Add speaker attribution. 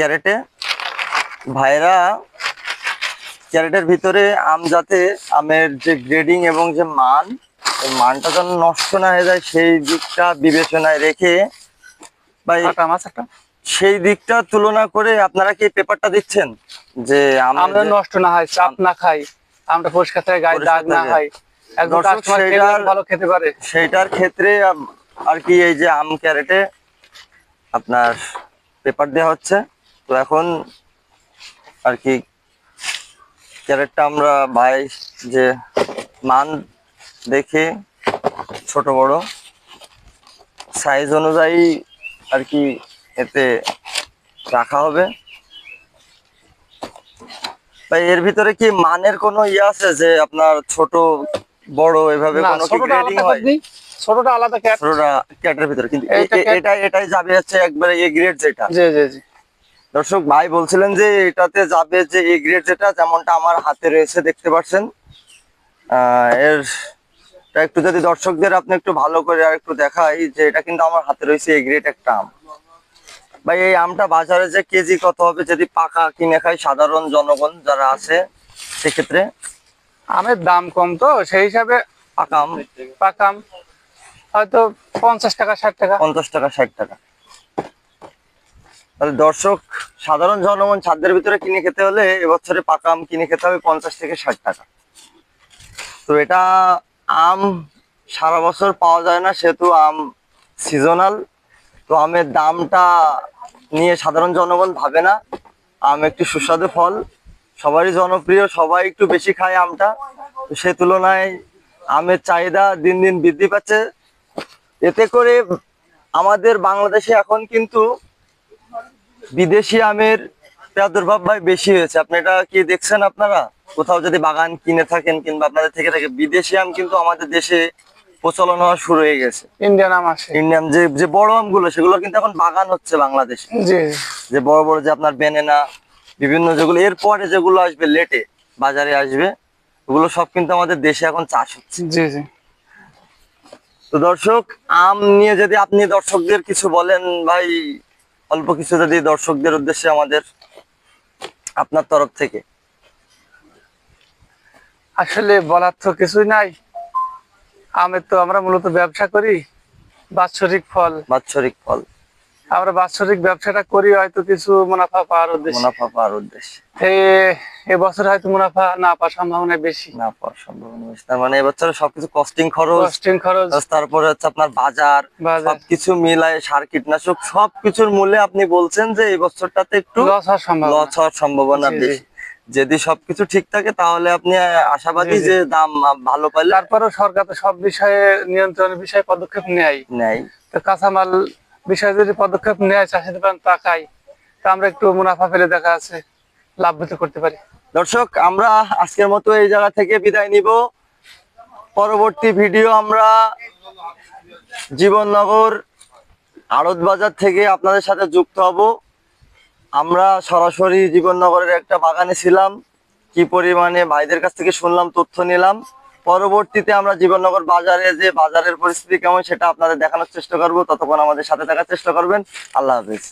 Speaker 1: ক্যারেটে। ভাইরা ক্যারেটের ভিতরে আম যাতে আমের যে গ্রেডিং এবং যে মান মানটা যেন নষ্ট না হয়ে যায় সেই দিকটা বিবেচনায় রেখে সেই দিকটা তুলনা করে আপনারা কি পেপারটা দিচ্ছেন? যে আমের
Speaker 2: নষ্ট না হয় চাপ না খাই আমরা পরিষ্কার থেকে গায়ে দাগ না। হয় ভালো খেতে পারে।
Speaker 1: সেইটার ক্ষেত্রে আর কি এই যে আম ক্যারেটে আপনার পেপার দেওয়া হচ্ছে। তো এখন আর কি ক্যারেটটা আমরা ভাই যে মান দেখে ছোট বড় সাইজ অনুযায়ী আর কি এতে রাখা হবে। ভাই এর ভিতরে কি মানের কোনো ইয়ে আছে যে আপনার ছোট বড় এভাবে কোনো কি গ্রেডিং
Speaker 2: আলাদা
Speaker 1: হয়?
Speaker 2: ছোটটা আলাদা ক্যাট
Speaker 1: ছোটটা ক্যাটের ভিতরে কিন্তু এটা এটাই যাবে হচ্ছে একবারে এ গ্রেড যেটা।
Speaker 2: জি জি জি।
Speaker 1: দর্শক ভাই বলছিলেন যে এটাতে যাবে যে এ গ্রেড যেটা যেমনটা আমার হাতে রয়েছে দেখতে পাচ্ছেন। এর একটু যদি দর্শকদের আপনি একটু ভালো করে আর একটু দেখাই যে এটা কিন্তু আমার হাতে রয়েছে এ গ্রেড একটা আম। ভাই এই আমটা বাজারে যে কেজি কত হবে যদি পাকা কিনে খায় সাধারণ জনগণ যারা আছে সেক্ষেত্রে?
Speaker 2: আমের দাম কম তো সেই হিসাবে
Speaker 1: পাকা আম।
Speaker 2: পাকাম হয়তো পঞ্চাশ টাকা ষাট টাকা।
Speaker 1: পঞ্চাশ টাকা ষাট টাকা। তাহলে দর্শক সাধারণ জনগণ ছাদের ভিতরে কিনে খেতে হলে এবছরে পাকা আম কিনে খেতে হবে পঞ্চাশ থেকে ষাট টাকা। তো এটা আম সারা বছর পাওয়া যায় না, সেহেতু আম সিজনাল তো আমের দামটা নিয়ে সাধারণ জনগণ ভাবে না। আম একটি সুস্বাদু ফল, সবারই জনপ্রিয়, সবাই একটু বেশি খায় আমটা। তো সে তুলনায় আমের চাহিদা দিন দিন বৃদ্ধি পাচ্ছে। এতে করে আমাদের বাংলাদেশে এখন কিন্তু বিদেশি আমের প্রাদুর্ভাব ভাই বেশি হয়েছে। আপনি এটা কি দেখছেন আপনারা? কোথাও যদি বাগান কিনে থাকেন কিংবা আপনাদের থেকে থাকে বিদেশি আম কিন্তু আমাদের দেশে প্রচলন হওয়া শুরু হয়ে গেছে।
Speaker 2: ইন্ডিয়ান আম আসে।
Speaker 1: ইন্ডিয়ান যে যে বড় আমগুলো সেগুলো কিন্তু এখন বাগান হচ্ছে বাংলাদেশে।
Speaker 2: জি।
Speaker 1: যে বড় বড় যে আপনার বেনেনা বিভিন্ন যেগুলো এরপরে যেগুলো আসবে লেটে বাজারে আসবে ওগুলো সব কিন্তু আমাদের দেশে এখন চাষ হচ্ছে।
Speaker 2: জি জি।
Speaker 1: তো দর্শক আম নিয়ে যদি আপনি দর্শকদের কিছু বলেন ভাই অল্প কিছু যদি দর্শকদের উদ্দেশ্যে আমাদের আপনার তরফ থেকে।
Speaker 2: আসলে বলার তো কিছুই নাই। আমি তো আমরা মূলত ব্যবসা করি বাৎসরিক ফল।
Speaker 1: বাৎসরিক ফল।
Speaker 2: আমরা বাৎসরিক ব্যবসাটা করি হয়তো কিছু মুনাফা পাওয়ার উদ্দেশ্যে
Speaker 1: মুনাফা পাওয়ার উদ্দেশ্যে
Speaker 2: এবছর হয়তো মুনাফা না পাওয়ার সম্ভাবনা বেশি
Speaker 1: না পাওয়ার সম্ভাবনা বেশি। তার মানে এবছরে সবকিছু কস্টিং খরচ
Speaker 2: কস্টিং খরচ
Speaker 1: তারপরে হচ্ছে আপনার বাজার। সবকিছু মিলায় সার কীটনাশক সবকিছুর মূল্যে আপনি বলছেন যে এই বছরটাতে একটু
Speaker 2: লস হওয়ার সম্ভাবনা
Speaker 1: লস হওয়ার সম্ভাবনা। বেশি যদি সবকিছু ঠিক থাকে তাহলে আপনি আশাবাদী। যে দাম ভালো পাইলে
Speaker 2: তারপরেও সরকার তো সব বিষয়ে নিয়ন্ত্রণের বিষয়ে পদক্ষেপ নেয়
Speaker 1: নেয়
Speaker 2: তো কাঁচামাল বিষয়ে যদি পদক্ষেপ নেয়, চাষিদের তাকাই, তা আমরা একটু মুনাফা পেলে দেখা আছে লাভবিত করতে পারি।
Speaker 1: দর্শক, আমরা আজকের মতো এই জায়গা থেকে বিদায় নিব। পরবর্তী ভিডিও আমরা জীবননগর আড়ত বাজার থেকে আপনাদের সাথে যুক্ত হব। আমরা সরাসরি জীবননগরের একটা বাগানে ছিলাম। কি পরিমাণে ভাইদের কাছ থেকে শুনলাম, তথ্য নিলাম। পরবর্তীতে আমরা জীবননগর বাজারে যে বাজারের পরিস্থিতি কেমন সেটা আপনাদের দেখানোর চেষ্টা করব। ততক্ষণ আমাদের সাথে থাকার চেষ্টা করবেন। আল্লাহ হাফিজ।